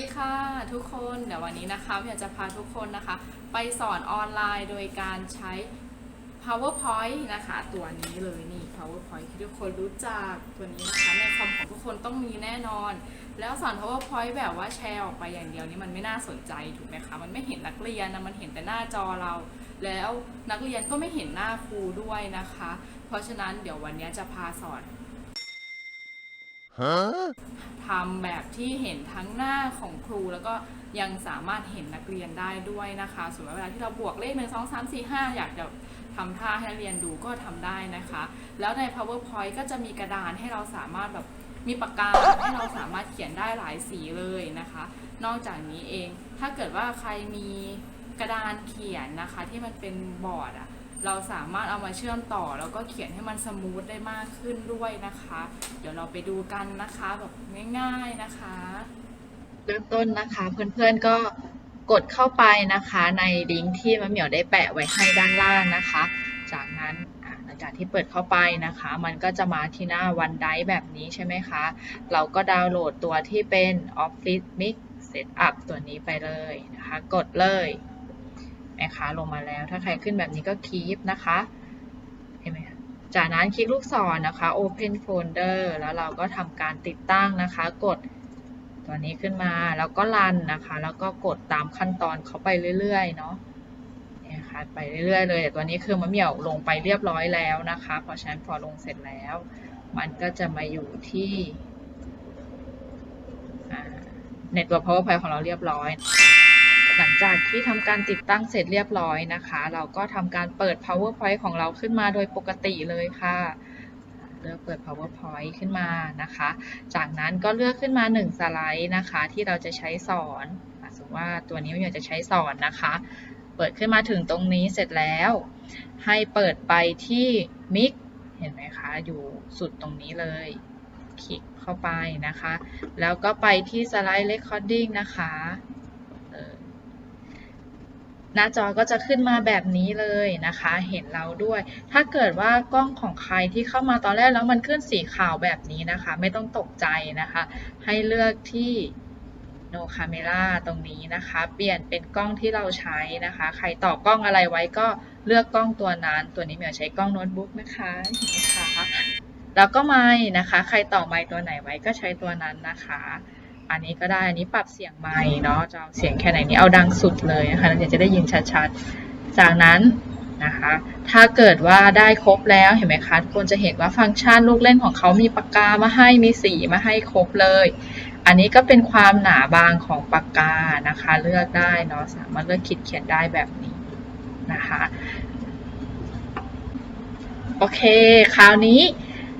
ดีค่ะทุกคนเดี๋ยววันนี้นะคะพี่อยากจะพาทุกคนนะคะ ไปสอนออนไลน์โดยการใช้ PowerPoint นะคะ ตัวนี้เลยนี่ PowerPoint ที่ทุกคนรู้จักตัวนี้นะคะ ในคอมของทุกคนต้องมีแน่นอน แล้วสอน PowerPoint แบบว่าแชร์ออกไปอย่างเดียวนี่มันไม่น่าสนใจถูกไหมคะ มันไม่เห็นนักเรียนนะมันเห็นแต่หน้าจอเรา แล้วนักเรียนก็ไม่เห็นหน้าครูด้วยนะคะ เพราะฉะนั้นเดี๋ยววันนี้จะพาสอน ทำแบบที่เห็นทั้งหน้าของครูแล้วก็ยังสามารถเห็นนักเรียนได้ด้วยนะคะส่วนเวลาที่เราบวกเลขหนึ่งสองสามสี่ห้าอยากจะทำท่าให้นักเรียนดูก็ทำได้นะคะ แล้วใน powerpoint ก็จะมีกระดานให้เราสามารถแบบมีปากกาให้เราสามารถเขียนได้หลายสีเลยนะคะ นอกจากนี้เอง ถ้าเกิดว่าใครมีกระดานเขียนนะคะที่มันเป็นบอร์ดอะ เราสามารถเอามาเชื่อมต่อ แล้วก็เขียนให้มันสมูทได้มากขึ้นด้วยนะคะ เดี๋ยวเราไปดูกันนะคะแบบง่าย ๆนะคะ เริ่มต้นนะคะเพื่อนๆก็กดเข้าไปนะคะในลิงก์ที่มะเหมียวได้แปะไว้ให้ด้านล่างนะคะ จากนั้นหลังจากที่เปิดเข้าไปนะคะ มันก็จะมาที่หน้าวันไดแบบนี้ใช่ไหมคะ เราก็ดาวน์โหลดตัวที่เป็น Office Mix Setup ตัวนี้ไปเลยนะคะ กดเลย นะคะลงมาแล้ว ถ้าใครขึ้นแบบนี้ก็คีปนะคะเห็นไหมคะจากนั้นคลิกลูกศรนะคะ Open Folder แล้วเราก็ทำการติดตั้งนะคะ กดตัวนี้ขึ้นมาแล้วก็รันนะคะ แล้วก็กดตามขั้นตอนเขาไปเรื่อยๆเนาะเนี่ยค่ะไปเรื่อยๆเลยแต่ตัวนี้คือมะเหมี่ยวลงไปเรียบร้อยแล้วนะคะ เพราะฉะนั้นพอลงเสร็จแล้ว มันก็จะมาอยู่ที่ในตัว powerpoint ของเราเรียบร้อย หลังจากที่ทำการติดตั้งเสร็จเรียบร้อยนะคะ เราก็ทำการเปิด powerpoint ของเราขึ้นมาโดยปกติเลยค่ะเลือกเปิด powerpoint ขึ้นมานะคะ จากนั้นก็เลือกขึ้นมา 1 สไลด์นะคะ ที่เราจะใช้สอนสมมติว่าตัวนี้เรากจะใช้สอนนะคะ เปิดขึ้นมาถึงตรงนี้เสร็จแล้ว ให้เปิดไปที่ Mix เห็นไหมคะอยู่สุดตรงนี้เลย คลิกเข้าไปนะคะ แล้วก็ไปที่สไลด์ Recording นะคะ หน้าจอก็จะขึ้นมาแบบนี้เลยนะคะ เห็นเราด้วย ถ้าเกิดว่ากล้องของใครที่เข้ามาตอนแรกแล้วมันขึ้นสีขาวแบบนี้นะคะ ไม่ต้องตกใจนะคะ ให้เลือกที่ no camera ตรงนี้นะคะ เปลี่ยนเป็นกล้องที่เราใช้นะคะ ใครต่อกล้องอะไรไว้ก็เลือกกล้องตัวนั้น ตัวนี้เหมียวใช้กล้องโน้ตบุ๊กนะคะนะคะแล้วก็ไม้นะคะ ใครต่อไม้ตัวไหนไว้ก็ใช้ตัวนั้นนะคะ อันนี้ก็ได้ อันนี้ปรับเสียงไม้เนาะจะเอาเสียงแค่ไหนนี้เอาดังสุดเลยนะคะเราจะได้ยินชัดๆ จากนั้นนะคะ ถ้าเกิดว่าได้ครบแล้วเห็นไหมคะทุกคนจะเห็นว่าฟังก์ชันลูกเล่นของเขามีปากกามาให้มีสีมาให้ครบเลย อันนี้ก็เป็นความหนาบางของปากกานะคะ เลือกได้เนาะสามารถเลือกขีดเขียนได้แบบนี้นะคะโอเค คราวนี้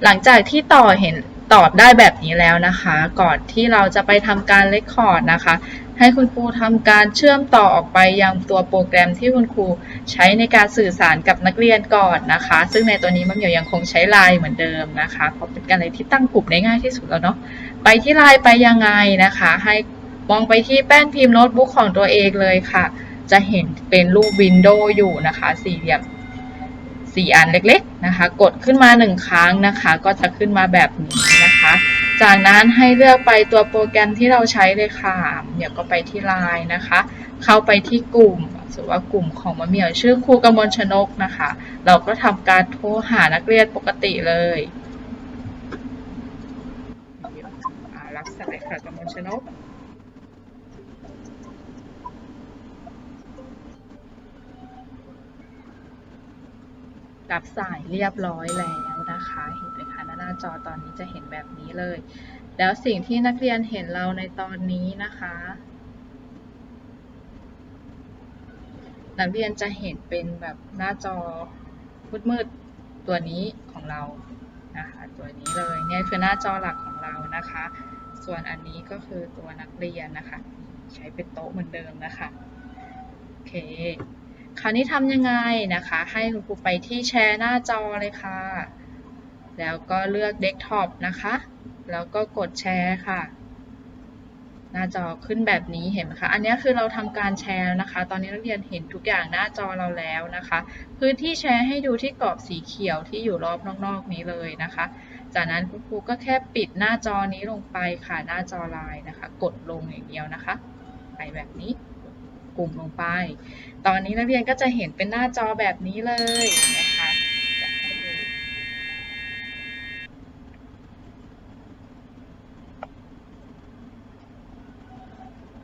หลังจากที่ต่อเห็น ตอบได้แบบนี้แล้วนะคะ ก่อนที่เราจะไปทำการเลคคอร์ดนะคะ ให้คุณครูทำการเชื่อมต่อออกไปยังตัวโปรแกรมที่คุณครูใช้ในการสื่อสารกับนักเรียนก่อนนะคะ ซึ่งในตัวนี้มันเดี๋ยวยังคงใช้ไลน์เหมือนเดิมนะคะเพราะเป็นการอะไรที่ตั้งกลุ่มได้ง่ายที่สุดแล้วเนาะไปที่ไลน์ไปยังไงนะคะ ให้มองไปที่แป้นพิมพ์โน้ตบุ๊กของตัวเองเลยค่ะ จะเห็นเป็นรูปวินโดว์อยู่นะคะ สี่เหลี่ยม สี่อันเล็กๆนะคะ กดขึ้นมาหนึ่งครั้งนะคะ ก็จะขึ้นมาแบบนี้นะคะ จากนั้นให้เลือกไปตัวโปรแกรมที่เราใช้เลยค่ะเดี๋ยวก็ไปที่ไลน์นะคะ เข้าไปที่กลุ่มสมมติว่ากลุ่มของมะเหมียวชื่อครูกมลชนกนะคะ เราก็ทำการโทรหานักเรียนปกติเลยอ่ารับสาค่ะกมลชนก รับสายเรียบร้อยแล้วนะคะ เห็นไหมคะหน้าจอตอนนี้จะเห็นแบบนี้เลย แล้วสิ่งที่นักเรียนเห็นเราในตอนนี้นะคะ นักเรียนจะเห็นเป็นแบบหน้าจอมืดๆตัวนี้ของเรานะคะตัวนี้เลยเนี่ยคือหน้าจอหลักของเรานะคะ ส่วนอันนี้ก็คือตัวนักเรียนนะคะ ใช้เป็นโต๊ะเหมือนเดิมนะคะโอเค คราวนี้ทำยังไงนะคะ ให้คุณครูไปที่แชร์หน้าจอเลยค่ะ แล้วก็เลือกเดสก์ท็อปนะคะ แล้วก็กดแชร์ค่ะ หน้าจอขึ้นแบบนี้เห็นไหมคะ อันนี้คือเราทำการแชร์นะคะ ตอนนี้นักเรียนเห็นทุกอย่างหน้าจอเราแล้วนะคะ พื้นที่แชร์ให้ดูที่กรอบสีเขียวที่อยู่รอบนอกๆนี้เลยนะคะ จากนั้นคุณครูก็แค่ปิดหน้าจอนี้ลงไปค่ะ หน้าจอไลน์นะคะ กดลงอย่างเดียวนะคะ ไปแบบนี้ กลุ่มลงไป ตอนนี้นักเรียนก็จะเห็นเป็นหน้าจอแบบนี้เลยนะคะจะให้ดู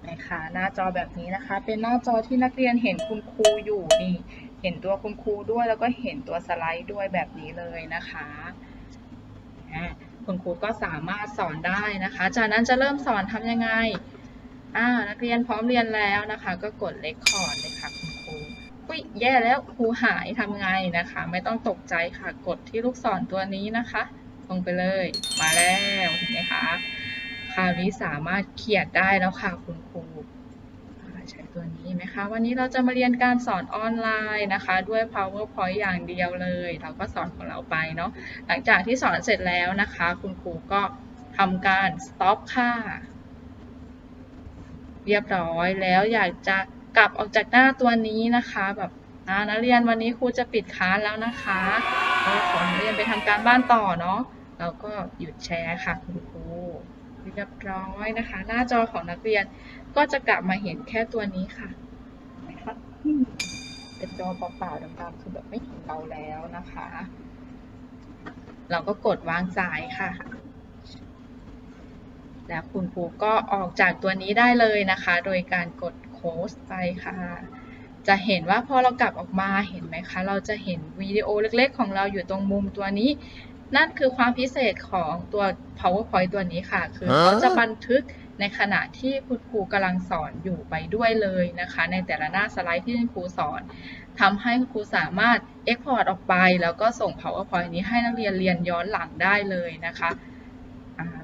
นะคะหน้าจอแบบนี้นะคะ เป็นหน้าจอที่นักเรียนเห็นคุณครูอยู่นี่ เห็นตัวคุณครูด้วยแล้วก็เห็นตัวสไลด์ด้วยแบบนี้เลยนะคะคุณครูก็สามารถสอนได้นะคะ จากนั้นจะเริ่มสอนทำยังไง อ่านักเรียนพร้อมเรียนแล้วนะคะ ก็กดเลคคอร์ดเลยค่ะคุณครูอุ้ยแย่แล้วครูหายทำไงนะคะ ไม่ต้องตกใจค่ะกดที่ลูกศรตัวนี้นะคะ ลงไปเลยมาแล้วเห็นไหมคะคราวนี้สามารถเขียนได้แล้วค่ะคุณครูใช้ตัวนี้ไหมคะวันนี้เราจะมาเรียนการสอนออนไลน์นะคะ ด้วย PowerPoint อย่างเดียวเลย เราก็สอนของเราไปเนาะหลังจากที่สอนเสร็จแล้วนะคะ คุณครูก็ทำการ stop ค่ะ เรียบร้อยแล้วอยากจะกลับออกจากหน้าตัวนี้นะคะแบบนักเรียนวันนี้ครูจะปิดคลาสแล้วนะคะก็ขอนักเรียนไปทำการบ้านต่อเนาะเราก็หยุดแชร์ค่ะคุณครูเรียบร้อยนะคะ หน้าจอของนักเรียนก็จะกลับมาเห็นแค่ตัวนี้ค่ะนไหมคะเป็นจอเปล่าๆดำๆคือแบบไม่เห็นเราแล้วนะคะ เราก็กดวางสายค่ะ แล้วคุณครูก็ออกจากตัวนี้ได้เลยนะคะ โดยการกดโค้ชไปค่ะ จะเห็นว่าพอเรากลับออกมาเห็นไหมคะ เราจะเห็นวิดีโอเล็กๆ ของเราอยู่ตรงมุมตัวนี้ นั่นคือความพิเศษของตัว powerpoint ตัวนี้ค่ะ คือเขาจะบันทึกในขณะที่คุณครูกำลังสอนอยู่ไปด้วยเลยนะคะ ในแต่ละหน้าสไลด์ที่คุณครูสอนทำให้คุณครูสามารถ export ออกไป แล้วก็ส่ง powerpoint นี้ให้นักเรียนเรียนย้อนหลังได้เลยนะคะ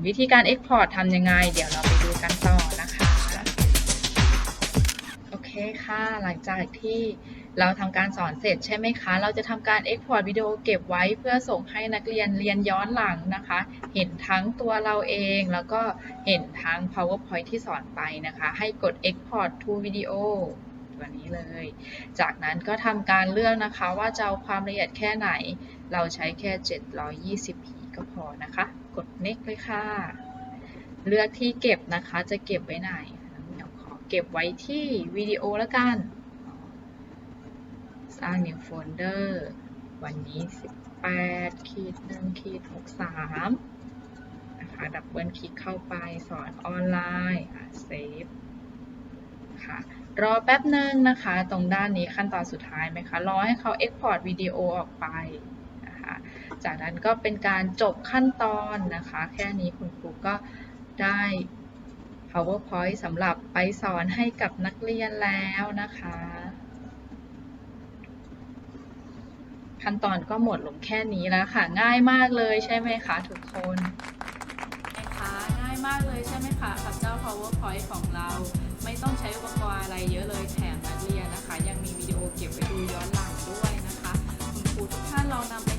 วิธีการ Export ทำยังไง เดี๋ยวเราไปดูกันต่อนะคะ โอเคค่ะ หลังจากที่เราทำการสอนเสร็จใช่ไหมคะ เราจะทำการ Export วิดีโอเก็บไว้เพื่อส่งให้นักเรียนเรียนย้อนหลังนะคะ เห็นทั้งตัวเราเองแล้วก็เห็นทั้ง PowerPoint ที่สอนไปนะคะ ให้กด Export to Video ตัวนี้เลย จากนั้นก็ทำการเลือกนะคะว่าจะเอาความละเอียดแค่ไหน เราใช้แค่ 720p ก็พอนะคะ กด next เลยค่ะ เลือกที่เก็บนะคะ จะเก็บไว้ไหนเดี๋ยวขอเก็บไว้ที่วิดีโอแล้วกัน สร้าง new folder วันนี้ 18ขีด1ขีด63นะคะ ดับเบิลคลิกเข้าไปสอนออนไลน์อะ save ค่ะรอแป๊บหนึ่งนะคะ ตรงด้านนี้ขั้นตอนสุดท้ายไหมคะ รอให้เขา export วิดีโอออกไป จากนั้นก็เป็นการจบขั้นตอนนะคะ แค่นี้คุณครูก็ได้ PowerPoint สำหรับไปสอนให้กับนักเรียนแล้วนะคะ ขั้นตอนก็หมดลงแค่นี้แล้วค่ะ ง่ายมากเลยใช่ไหมคะทุกคนนะคะง่ายมากเลยใช่ไหมคะกับเจ้า PowerPoint ของเราไม่ต้องใช้อุปกรณ์อะไรเยอะเลยแถมนักเรียนนะคะ ยังมีวิดีโอเก็บไว้ดูย้อนหลังด้วยนะคะ คุณครูทุกท่านลองนำไป